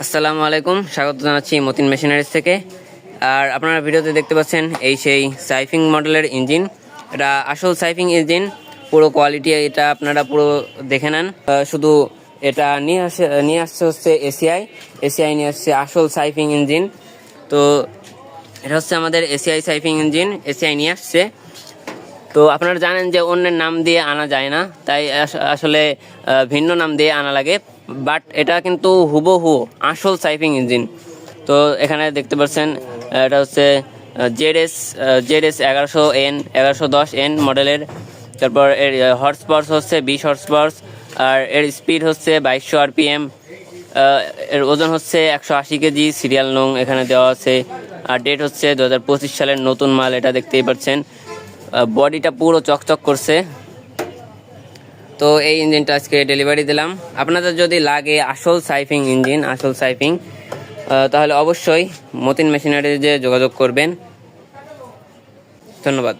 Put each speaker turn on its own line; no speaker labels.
আসসালামু আলাইকুম, স্বাগত জানাচ্ছি মতিন মেশিনারিজ থেকে। আর আপনারা ভিডিওতে দেখতে পাচ্ছেন এই সেই সাইফিং মডেলের ইঞ্জিন। এটা আসল সাইফিং ইঞ্জিন, পুরো কোয়ালিটি এটা আপনারা পুরো দেখে নেন। শুধু এটা নিয়ে আসে, নিয়ে আসছে হচ্ছে এসিআই। এসিআই নিয়ে আসছে আসল সাইফিং ইঞ্জিন। তো এটা হচ্ছে আমাদের এসিআই সাইফিং ইঞ্জিন, এসিআই নিয়ে আসছে। তো আপনারা জানেন যে অন্যের নাম দিয়ে আনা যায় না, তাই আস- আসলে ভিন্ন নাম দিয়ে আনা লাগে। বাট এটা কিন্তু হুবহু আসল সাইফিং ইঞ্জিন। তো এখানে দেখতে পাচ্ছেন এটা হচ্ছে জেড এস জেড এস এগারোশো এন, এগারোশো দশ এন মডেলের। তারপর এর হর্স পাওয়ার্স হচ্ছে বিশ হর্স পাওয়ার্স আর এর স্পিড হচ্ছে বাইশশো আরপিএম। এর ওজন হচ্ছে একশো আশি কেজি সিরিয়াল নং এখানে দেওয়া আছে। আর ডেট হচ্ছে দু হাজার পঁচিশ সালের নতুন মাল, এটা দেখতেই পাচ্ছেন। বডিটা পুরো চকচক করছে। তো এই ইঞ্জিনটা আজকে ডেলিভারি দিলাম। আপনাদের যদি লাগে আসল সাইফিং ইঞ্জিন, আসল সাইফিং তাহলে অবশ্যই মতিন মেশিনারি যে যোগাযোগ করবেন। ধন্যবাদ।